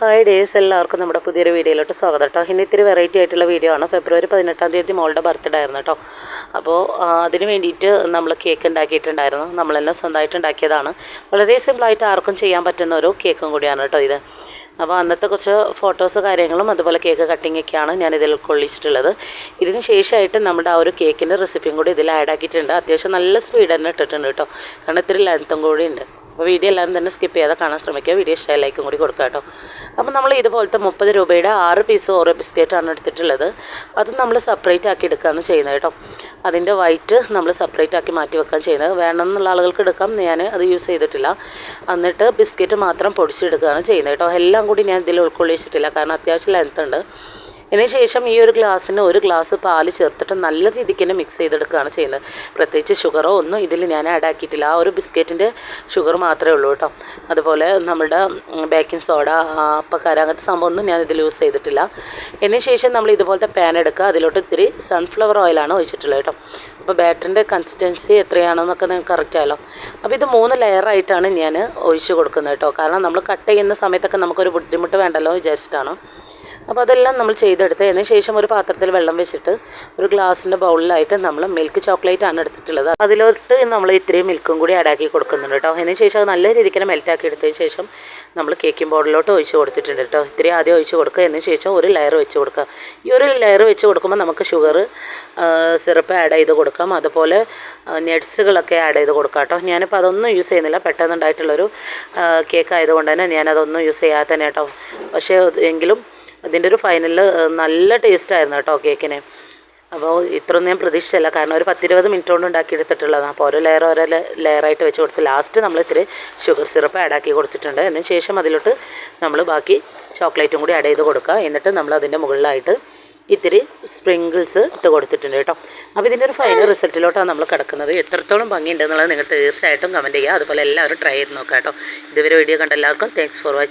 Hi days എല്ലാവർക്കും നമ്മുടെ പുതിയൊരു വീഡിയോയിലോട്ട് സ്വാഗതം കേട്ടോ. ഇന്ന് ഇത്തിരി വെറൈറ്റി ആയിട്ടുള്ള വീഡിയോ ആണ്. ഫെബ്രുവരി പതിനെട്ടാം തീയതി മോളുടെ ബർത്ത്ഡേ ആയിരുന്നു കേട്ടോ. അപ്പോൾ അതിന് വേണ്ടിയിട്ട് നമ്മൾ കേക്ക് ഉണ്ടാക്കിയിട്ടുണ്ടായിരുന്നു. നമ്മളെല്ലാം സ്വന്തമായിട്ട് ഉണ്ടാക്കിയതാണ്. വളരെ സിമ്പിളായിട്ട് ആർക്കും ചെയ്യാൻ പറ്റുന്ന ഒരു കേക്കും കൂടിയാണ് കേട്ടോ ഇത്. അപ്പോൾ അന്നത്തെ കുറച്ച് ഫോട്ടോസ് കാര്യങ്ങളും അതുപോലെ കേക്ക് കട്ടിംഗ് ഒക്കെയാണ് ഞാൻ ഇതിൽ കൊള്ളിച്ചിട്ടുള്ളത്. ഇതിന് ശേഷമായിട്ട് നമ്മുടെ ആ ഒരു കേക്കിന്റെ റെസിപ്പിയും കൂടി ഇതിൽ ആഡ് ആക്കിയിട്ടുണ്ട്. അത്യാവശ്യം നല്ല സ്പീഡ് തന്നെ ഇട്ടിട്ടുണ്ട് കേട്ടോ. കാരണം ഇത്തിരി ലെങ്ത്തും കൂടി ഉണ്ട്. അപ്പോൾ വീഡിയോ എല്ലാം തന്നെ സ്കിപ്പ് ചെയ്യാതെ കാണാൻ ശ്രമിക്കുക. വീഡിയോ ഇഷ്ടമായി ലൈക്കും കൂടി കൊടുക്കുക കേട്ടോ. അപ്പോൾ നമ്മൾ ഇതുപോലത്തെ മുപ്പത് രൂപയുടെ ആറ് പീസ് ഓരോ ബിസ്ക്കറ്റാണ് എടുത്തിട്ടുള്ളത്. അത് നമ്മൾ സെപ്പറേറ്റ് ആക്കി എടുക്കുകയാണ് ചെയ്യുന്നത് കേട്ടോ. അതിന്റെ വൈറ്റ് നമ്മൾ സെപ്പറേറ്റ് ആക്കി മാറ്റി വെക്കാൻ ചെയ്യുന്നത്. വേണമെന്നുള്ള ആളുകൾക്ക് എടുക്കാം. ഞാൻ അത് യൂസ് ചെയ്തിട്ടില്ല. എന്നിട്ട് ബിസ്ക്കറ്റ് മാത്രം പൊടിച്ചെടുക്കുകയാണ് ചെയ്യുന്നത് കേട്ടോ. എല്ലാം കൂടി ഞാൻ ഇതിൽ ഉൾക്കൊള്ളിച്ചിട്ടില്ല. കാരണം അത്യാവശ്യം ലെങ്ത് ഉണ്ട്. ഇതിന് ശേഷം ഈ ഒരു ഗ്ലാസ്സിന് ഒരു ഗ്ലാസ് പാൽ ചേർത്തിട്ട് നല്ല രീതിക്ക് തന്നെ മിക്സ് ചെയ്തെടുക്കുകയാണ് ചെയ്യുന്നത്. പ്രത്യേകിച്ച് ഷുഗറോ ഒന്നും ഇതിൽ ഞാൻ ആഡ് ആക്കിയിട്ടില്ല. ആ ഒരു ബിസ്ക്കറ്റിന്റെ ഷുഗർ മാത്രമേ ഉള്ളൂ കേട്ടോ. അതുപോലെ നമ്മുടെ ബേക്കിംഗ് സോഡ അപ്പക്കാര അങ്ങനത്തെ സംഭവമൊന്നും ഞാൻ ഇതിൽ യൂസ് ചെയ്തിട്ടില്ല. ശേഷം നമ്മൾ ഇതുപോലത്തെ പാൻ എടുക്കുക. അതിലോട്ട് ഇത്തിരി സൺഫ്ലവർ ഓയിലാണ് ഒഴിച്ചിട്ടുള്ളത് കേട്ടോ. അപ്പോൾ ബാറ്ററിന്റെ കൺസിസ്റ്റൻസി എത്രയാണെന്നൊക്കെ നിങ്ങൾക്ക് കറക്റ്റ് ആയല്ലോ. അപ്പോൾ ഇത് മൂന്ന് ലെയറായിട്ടാണ് ഞാൻ ഒഴിച്ച് കൊടുക്കുന്നത് കേട്ടോ. കാരണം നമ്മൾ കട്ട് ചെയ്യുന്ന സമയത്തൊക്കെ നമുക്കൊരു ബുദ്ധിമുട്ട് വേണ്ടല്ലോ വിചാരിച്ചിട്ടാണ്. അപ്പോൾ അതെല്ലാം നമ്മൾ ചെയ്തെടുത്തതിന് ശേഷം ഒരു പാത്രത്തിൽ വെള്ളം വെച്ചിട്ട് ഒരു ഗ്ലാസിന്റെ ബൗളിലായിട്ട് നമ്മൾ മിൽക്ക് ചോക്ലേറ്റ് ആണ് എടുത്തിട്ടുള്ളത്. അതിലോട്ട് നമ്മൾ ഇത്രയും മിൽക്കും കൂടി ആഡാക്കി കൊടുക്കുന്നുണ്ട് കേട്ടോ. അതിന് ശേഷം അത് നല്ല രീതിക്ക് മെൽറ്റാക്കി എടുത്തതിന് ശേഷം നമ്മൾ കേക്കിംഗ് ബോർഡിലോട്ട് ഒഴിച്ച് കൊടുത്തിട്ടുണ്ട് കേട്ടോ. ഇത്തിരി ആദ്യം ഒഴിച്ച് കൊടുക്കുക. അതിന് ശേഷം ഒരു ലെയർ വെച്ച് കൊടുക്കുക. ഈ ഒരു ലെയർ വെച്ച് കൊടുക്കുമ്പോൾ നമുക്ക് ഷുഗർ സിറപ്പ് ആഡ് ചെയ്ത് കൊടുക്കാം. അതുപോലെ നെഡ്സുകളൊക്കെ ആഡ് ചെയ്ത് കൊടുക്കാം കേട്ടോ. ഞാനിപ്പോൾ അതൊന്നും യൂസ് ചെയ്യുന്നില്ല. പെട്ടെന്നുണ്ടായിട്ടുള്ളൊരു കേക്ക് ആയതുകൊണ്ട് തന്നെ ഞാനതൊന്നും യൂസ് ചെയ്യാതെ തന്നെ കേട്ടോ. പക്ഷേ എങ്കിലും ഇതിന്റെ ഒരു ഫൈനലിൽ നല്ല ടേസ്റ്റ് ആയിരുന്നു കേട്ടോ കേക്കിന് അപ്പോൾ ഇത്രയൊന്നും ഞാൻ പ്രതീക്ഷിച്ചല്ല. കാരണം ഒരു പത്തിരുപത് മിനിറ്റ് കൊണ്ട് ഉണ്ടാക്കിയെടുത്തിട്ടുള്ളതാണ്. അപ്പോൾ ഓരോ ലെയർ ഓരോ ലെയറായിട്ട് വെച്ച് കൊടുത്ത് ലാസ്റ്റ് നമ്മൾ ഇത്തിരി ഷുഗർ സിറപ്പ് ആഡ് ആക്കി കൊടുത്തിട്ടുണ്ട്. അതിന് ശേഷം അതിലോട്ട് നമ്മൾ ബാക്കി ചോക്ലേറ്റും കൂടി ആഡ് ചെയ്ത് കൊടുക്കുക. എന്നിട്ട് നമ്മൾ അതിന്റെ മുകളിലായിട്ട് ഇത്തിരി സ്പ്രിങ്കിൾസ് ഇട്ട് കൊടുത്തിട്ടുണ്ട് കേട്ടോ. അപ്പോൾ ഇതിന്റെ ഒരു ഫൈനൽ റിസൾട്ടിലോട്ടാണ് നമ്മൾ കിടക്കുന്നത്. എത്രത്തോളം ഭംഗിയുണ്ടെന്നുള്ളത് നിങ്ങൾ തീർച്ചയായിട്ടും കമന്റ് ചെയ്യുക. അതുപോലെ എല്ലാവരും ട്രൈ ചെയ്ത് നോക്കാം കേട്ടോ. ഇതുവരെ വീഡിയോ കണ്ട എല്ലാവർക്കും താങ്ക്സ് ഫോർ വാച്ചിങ്